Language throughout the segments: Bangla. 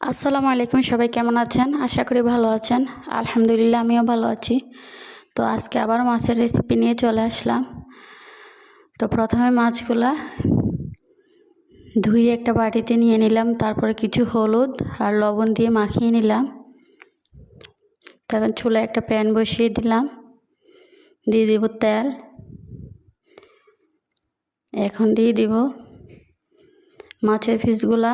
আসসালামু আলাইকুম, সবাই কেমন আছেন? আশা করি ভালো আছেন। আলহামদুলিল্লাহ, আমিও ভালো আছি। তো আজকে আবার মাছের রেসিপি নিয়ে চলে আসলাম। তো প্রথমে মাছগুলা ধুয়ে একটা বাটিতে নিয়ে নিলাম, তারপরে কিছু হলুদ আর লবণ দিয়ে মাখিয়ে নিলাম। তখন চুলায় একটা প্যান বসিয়ে দিলাম। দিয়ে দিব তেল। এখন দিয়ে দিব মাছের পিসগুলা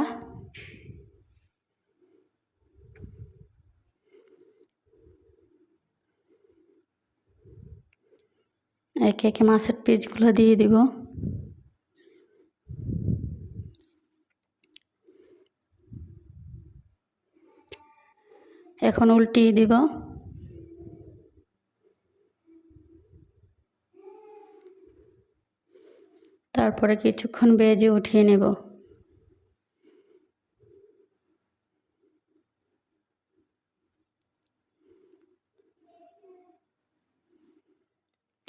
একে একে মাছের পিসগুলো দিয়ে দিব। এখন উল্টিয়ে দিব। তারপরে কিছুক্ষণ বেজে উঠিয়ে নেব।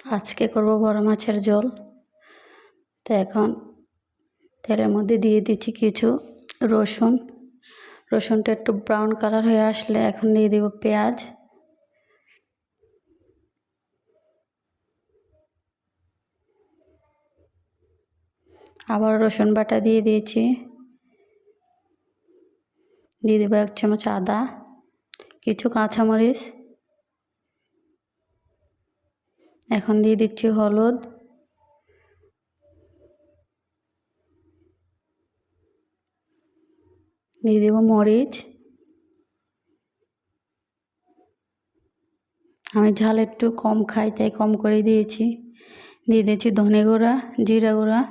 আজকে করব বড় মাছের ঝোল। তো এখন তেলের মধ্যে দিয়ে দিচ্ছি কিছু রসুন। রসুনটা একটু ব্রাউন কালার হয়ে আসলে এখন দিয়ে দিব পেঁয়াজ। আবার রসুন বাটা দিয়ে দিয়েছি। দিয়ে দেবো এক চামচ আদা, কিছু কাঁচামরিচ। এখন দিয়ে দিচ্ছি হলুদ। দিয়ে দেবো মরিচ। আমি ঝাল একটু কম খাই, তাই কম করে দিয়েছি। দিয়ে দিয়েছি ধনে গুঁড়া, জিরা গুঁড়া।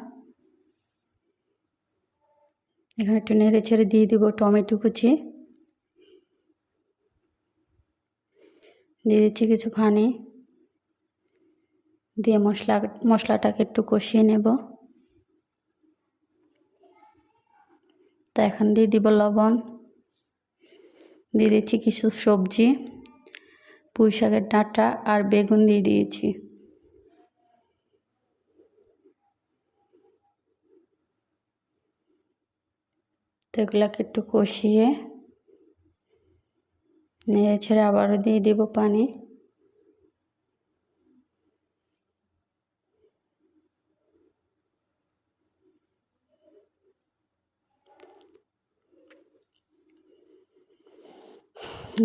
এখানে একটু নেড়ে ছেড়ে দিয়ে দেবো টমেটো কুচি। দিয়ে দিচ্ছি কিছু পানি দিয়ে মশলা, মশলাটাকে একটু কষিয়ে নেব। তো এখন দিয়ে দিব লবণ। দিয়ে দিচ্ছি কিছু সবজি, পুঁই শাকের ডাঁটা আর বেগুন দিয়ে দিয়েছি। তো এগুলাকে একটু কষিয়ে, নেড়ে ছেড়ে আবারও দিয়ে দেব পানি।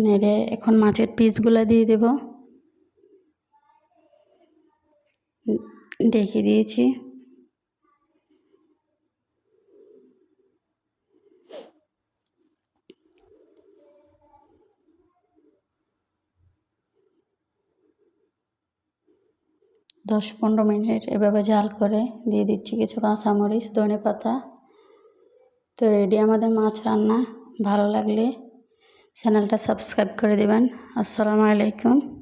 নেড়ে এখন মাছের পিসগুলো দিয়ে দেব। ডেকে দিয়েছি। দশ পনেরো মিনিট এভাবে জাল করে দিয়ে দিচ্ছি কিছু কাঁচামরিচ ধনে পাতা তো রেডি আমাদের মাছ রান্না, ভালো লাগলে চ্যানেলটা সাবস্ক্রাইব করে দেবেন। আসসালামু আলাইকুম।